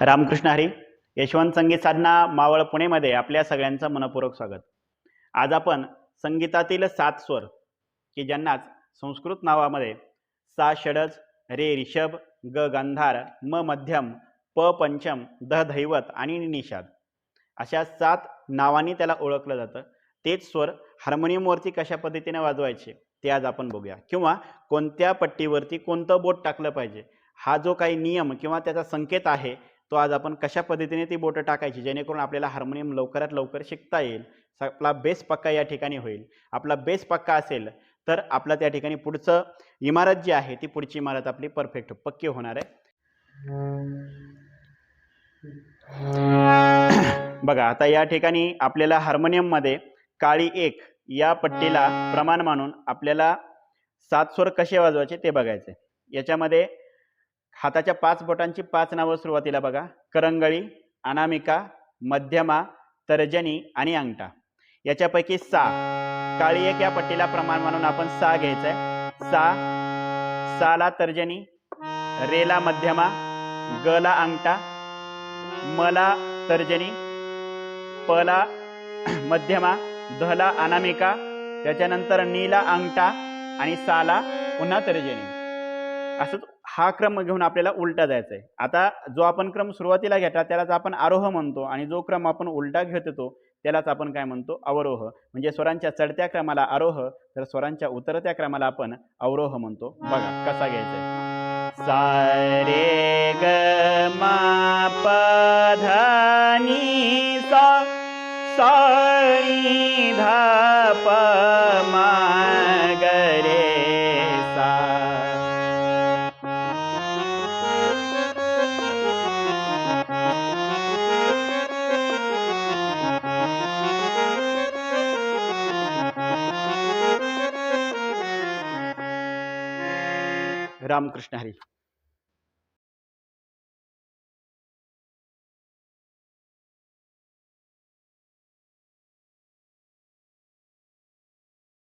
रामकृष्ण हरी यशवंत संगीत साधना मावळ पुणेमध्ये आपल्या सगळ्यांचं मनपूर्वक स्वागत. आज आपण संगीतातील सात स्वर की ज्यांनाच संस्कृत नावामध्ये सा षडज रे रिषभ ग गांधार म मध्यम प पंचम द धैवत आणि निषाद अशा सात नावांनी त्याला ओळखलं जातं. तेच स्वर हार्मोनियमवरती कशा पद्धतीने वाजवायचे ते आज आपण बघूया. किंवा कोणत्या पट्टीवरती कोणतं बोट टाकलं पाहिजे हा जो काही नियम किंवा त्याचा संकेत आहे तो आज आपण कशा पद्धतीने ती बोटं टाकायची जेणेकरून आपल्याला हार्मोनियम लवकरात लवकर शिकता येईल आपला बेस पक्का या ठिकाणी होईल. आपला बेस पक्का असेल तर आपला त्या ठिकाणी पुढचं इमारत जी आहे ती पुढची इमारत आपली परफेक्ट पक्की होणार आहे. बघा आता या ठिकाणी आपल्याला हार्मोनियममध्ये काळी एक या पट्टीला प्रमाण मानून आपल्याला सात स्वर कसे वाजवायचे ते बघायचे. याच्यामध्ये हाताच्या पाच बोटांची पाच नावं सुरुवातीला बघा. करंगळी अनामिका मध्यमा तर्जनी आणि अंगठा. याच्यापैकी सा काळी एक या पट्टीला प्रमाण म्हणून आपण सा घ्यायचंय. सा साला तर्जनी रेला मध्यमा गला अंगठा मला तर्जनी पला मध्यमा धला अनामिका त्याच्यानंतर नीला अंगठा आणि साला पुन्हा तर्जनी. असं हा क्रम घेऊन आपल्याला उलटा जायचा आहे आता जो आपण क्रम सुरुवातीला घेतला त्यालाच आपण आरोह म्हणतो आणि जो क्रम आपण उलटा घेत येतो त्यालाच आपण काय म्हणतो? अवरोह. म्हणजे स्वरांच्या चढत्या क्रमाला आरोह तर स्वरांच्या उतरत्या क्रमाला आपण अवरोह म्हणतो. बघा कसा घ्यायचा आहे सा रे ग मा प ध नी प म ग सा। रामकृष्ण हरी।